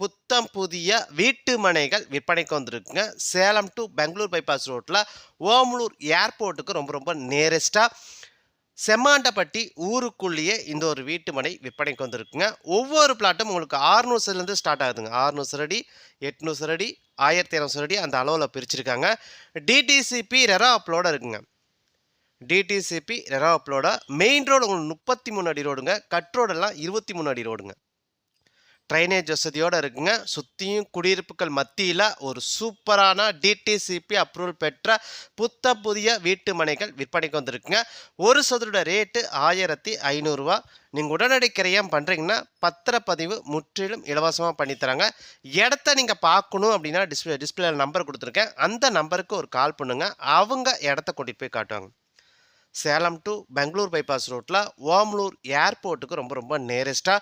புத்தம் புதிய வீட்டு மனைகள் விற்பனைக்கு வந்திருக்குங்க. சேலம் டு பெங்களூர் பைபாஸ் ரோட்டில் ஓமலூர் ஏர்போர்ட்டுக்கு ரொம்ப ரொம்ப நேரஸ்ட்டாக செம்மாண்டப்பட்டி ஊருக்குள்ளேயே இந்த ஒரு வீட்டு மனை விற்பனைக்கு வந்திருக்குங்க. ஒவ்வொரு பிளாட்டும் உங்களுக்கு ஆறுநூறு சதுலேருந்து ஸ்டார்ட் ஆகுதுங்க. ஆறுநூறு சரடி எட்நூறு சரடி ஆயிரத்தி இரநூறு சரடி அந்த அளவில் பிரிச்சிருக்காங்க. டிடிசிபி ரெரா அப்லோட இருக்குங்க. டிடிசிபி ரெரா அப்லோட மெயின் ரோடு உங்களுக்கு முப்பத்தி மூணு அடி ரோடுங்க கட் ரோடெல்லாம் இருபத்தி மூணு அடி ரோடுங்க ட்ரைனேஜ் வசதியோடு இருக்குங்க. சுற்றியும் குடியிருப்புகள் மத்தியில் ஒரு சூப்பரான டிடிசிபி அப்ரூவல் பெற்ற புத்த புதிய வீட்டு மனைகள் விற்பனைக்கு வந்திருக்குங்க. ஒரு சதுரோட ரேட்டு ஆயிரத்தி ஐநூறுரூவா நீங்கள் உடனடி கிரையம் பண்ணுறீங்கன்னா பத்திரப்பதிவு முற்றிலும் இலவசமாக பண்ணித்தராங்க. இடத்த நீங்கள் பார்க்கணும் அப்படின்னா டிஸ்பிளே டிஸ்பிளேல நம்பர் கொடுத்துருக்கேன். அந்த நம்பருக்கு ஒரு கால் பண்ணுங்கள் அவங்க இடத்த கூட்டிகிட்டு போய் காட்டுவாங்க. சேலம் டு பெங்களூர் பைபாஸ் ரோட்டில் ஓமலூர் ஏர்போர்ட்டுக்கு ரொம்ப ரொம்ப நேரஸ்ட்டாக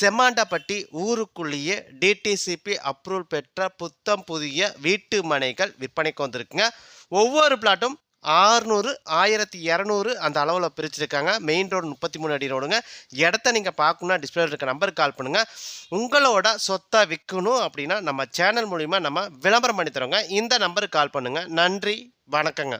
செம்மாண்டப்பட்டி ஊருக்குள்ளேயே டிடிசிபி அப்ரூவல் பெற்ற புத்தம் புதிய வீட்டு மனைகள் விற்பனைக்கு வந்திருக்குங்க. ஒவ்வொரு பிளாட்டும் ஆறுநூறு ஆயிரத்தி இரநூறு அந்த அளவில் பிரிச்சிருக்காங்க. மெயின் ரோடு முப்பத்தி மூணு அடி ரோடுங்க இடத்த நீங்கள் பார்க்கணுன்னா டிஸ்பிளே இருக்க நம்பருக்கு கால் பண்ணுங்கள் உங்களோட சொத்தை விற்கணும் அப்படின்னா நம்ம சேனல் மூலிமா நம்ம விளம்பரம் பண்ணி தரோங்க. இந்த நம்பருக்கு கால் பண்ணுங்கள் நன்றி வணக்கங்க.